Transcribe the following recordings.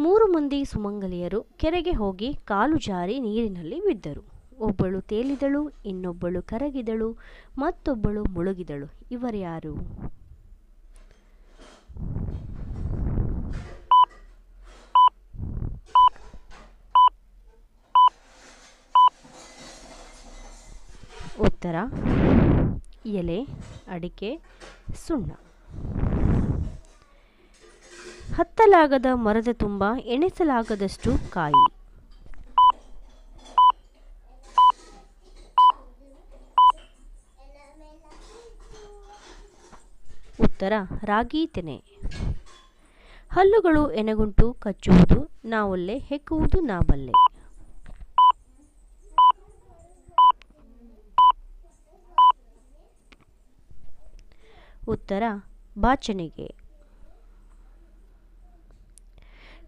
ಮೂರು ಮಂದಿ ಸುಮಂಗಲಿಯರು ಕೆರೆಗೆ ಹೋಗಿ ಕಾಲು ಜಾರಿ ನೀರಿನಲ್ಲಿ ಬಿದ್ದರು. ಒಬ್ಬಳು ತೇಲಿದಳು, ಇನ್ನೊಬ್ಬಳು ಕರಗಿದಳು, ಮತ್ತೊಬ್ಬಳು ಮುಳುಗಿದಳು. ಇವರ್ಯಾರು ಉತ್ತರ, ಎಲೆ, ಅಡಿಕೆ, ಸುಣ್ಣ. ಹತ್ತಲಾಗದ ಮರದ ತುಂಬ ಎಣಿಸಲಾಗದಷ್ಟು ಕಾಯಿ. ಉತ್ತರ, ರಾಗಿ ತೆನೆ. ಹಲ್ಲುಗಳು ಎನೆಗುಂಟು ಕಚ್ಚುವುದು, ನಾವೊಲ್ಲೆ ಹೆಕ್ಕುವುದು ನಾವಲ್ಲೆ. ಉತ್ತರ, ಬಾಚಣಿಗೆ.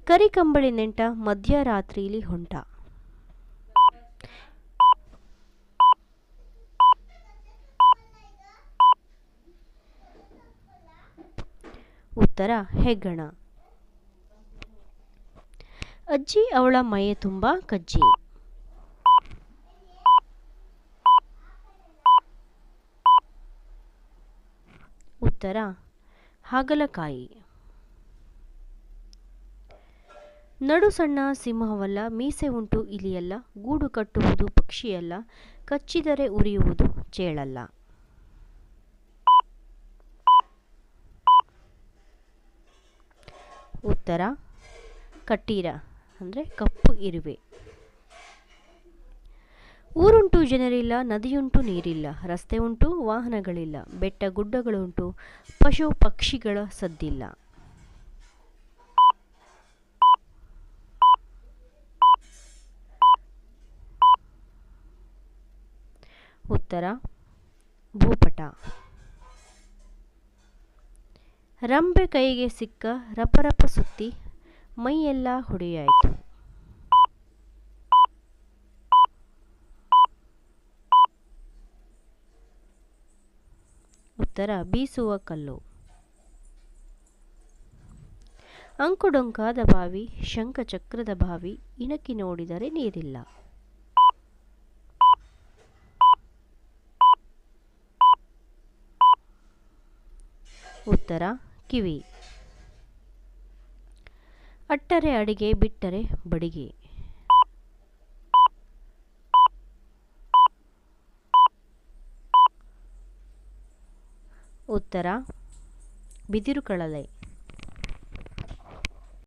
ಕರಿಕಂಬಳಿ ನೆಂಟ ಮಧ್ಯರಾತ್ರಿಲಿ ಹೊಂಟ. ಉತ್ತರ ಹೆಗ್ಗಣ. ಅಜ್ಜಿ ಅವಳ ಮೈಯ ತುಂಬ ಕಜ್ಜಿ. ಉತ್ತರ ಹಾಗಲಕಾಯಿ. ನಡು ಸಣ್ಣ ಸಿಂಹವಲ್ಲ, ಮೀಸೆ ಉಂಟು ಇಲಿಯಲ್ಲ, ಗೂಡು ಕಟ್ಟುವುದು ಪಕ್ಷಿಯಲ್ಲ, ಕಚ್ಚಿದರೆ ಉರಿಯುವುದು ಚೇಳಲ್ಲ. ಉತ್ತರ, ಕಟ್ಟೀರ ಅಂದರೆ ಕಪ್ಪು ಇರುವೆ. ಊರುಂಟು ಜನರಿಲ್ಲ, ನದಿಯುಂಟು ನೀರಿಲ್ಲ, ರಸ್ತೆ ಉಂಟು ವಾಹನಗಳಿಲ್ಲ, ಬೆಟ್ಟ ಗುಡ್ಡಗಳುಂಟು ಪಶು ಪಕ್ಷಿಗಳ ಸದ್ದಿಲ್ಲ. ಉತ್ತರ, ಭೂಪಟ. ರಂಬೆ ಕೈಗೆ ಸಿಕ್ಕ ರಪರಪ ಸುತ್ತಿ ಮೈಯೆಲ್ಲ ಹೊಡೆಯಾಯಿತು. ಉತ್ತರ, ಬೀಸುವ ಕಲ್ಲು. ಅಂಕುಡೊಂಕಾದ ಬಾವಿ, ಶಂಖಚಕ್ರದ ಬಾವಿ, ಇಣಕಿ ನೋಡಿದರೆ ನೀರಿಲ್ಲ. ಉತ್ತರ ಕಿವಿ. ಅಟ್ಟರೆ ಅಡಿಗೆ ಬಿಟ್ಟರೆ ಬಡಿಗೆ. ಉತ್ತರ ಬಿದಿರು ಕಳಲೆ.